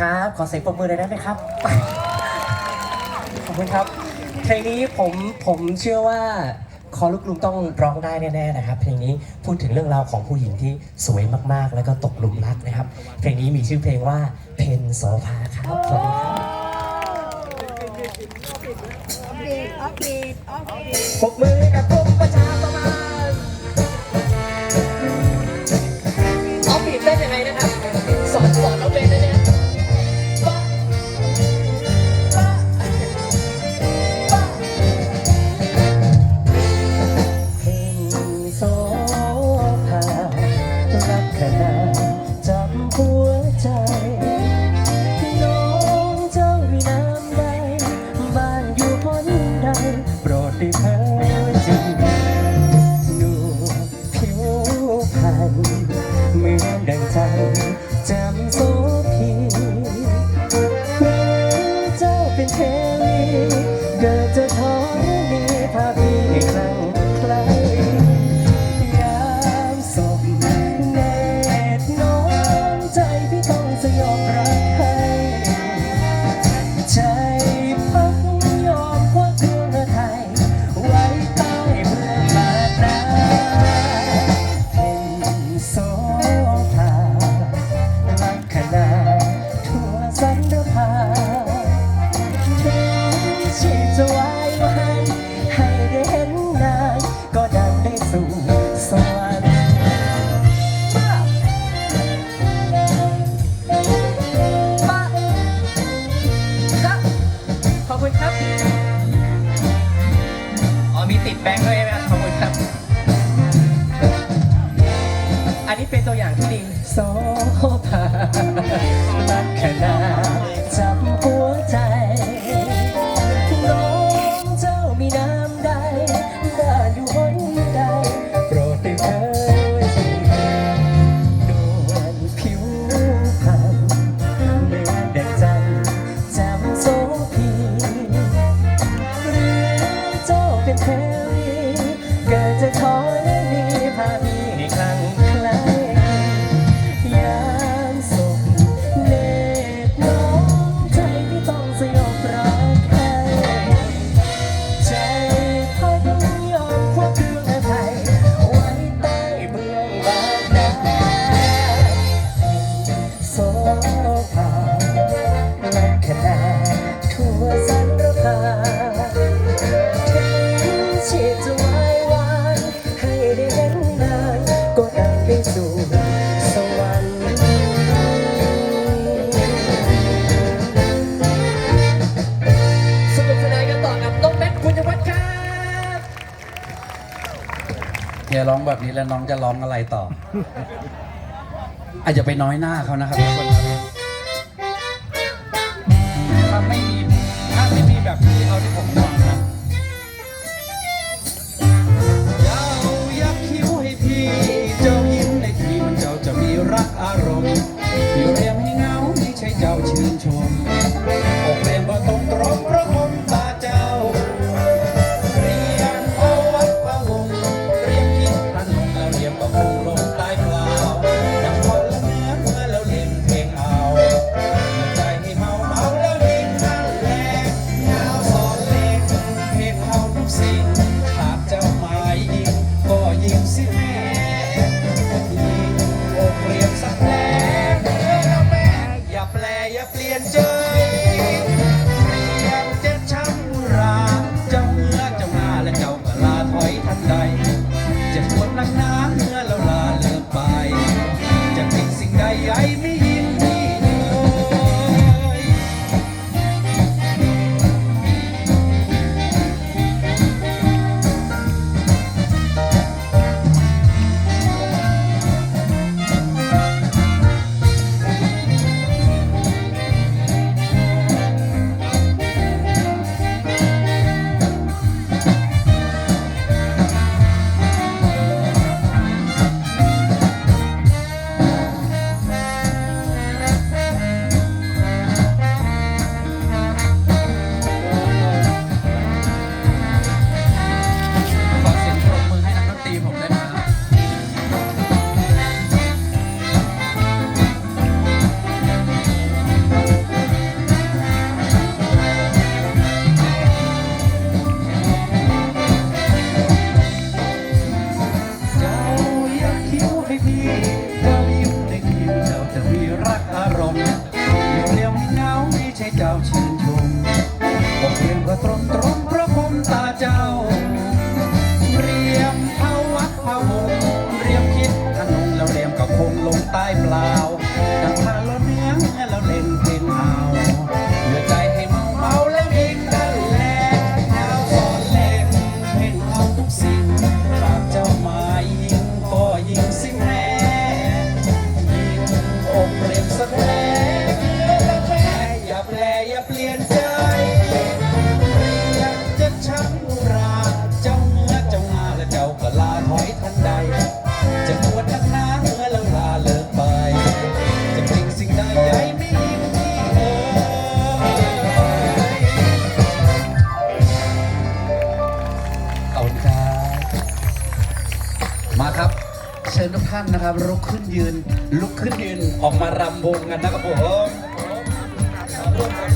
ครับ ขอเสียงปรบมือเลยได้ไหมครับ ขอบคุณครับ เพลงนี้ผมผมเชื่อว่าคอลูกลุงต้องร้องได้แน่ๆนะครับ เพลงนี้พูดถึงเรื่องราวของผู้หญิงที่สวยมากๆ แล้วก็ตกหลุมรักนะครับ เพลงนี้มีชื่อเพลงว่าเพนโซภาครับสวัสดีครับปรบมือกับ โปรดได้เธ อันนี้เป็นตัวอย่างที่ดีโสภาตักขนาจับหัวใจ ร้องแบบนี้แล้วน้องจะร้องอะไรต่อ อาจจะไปน้อยหน้าเขานะครับทุกคนครับไม่ ใจ เจ็บปวดนักหนา อย่าเปลี่ยนใจอยากจะช้ำราจ้าเนื้อเมาและเจ้าก็ลาถอยทันใด จะปวดทักหน้เมื่อแล้ลาเลิกไป จะจริงสิ่งใดใหญ่ไม่มีเเอขอบคุณครับมาครับเชิญทุกท่านนะครับลุกขึ้นยืนลุกขึ้นยืนออกมารำวงกันนะครับผม วง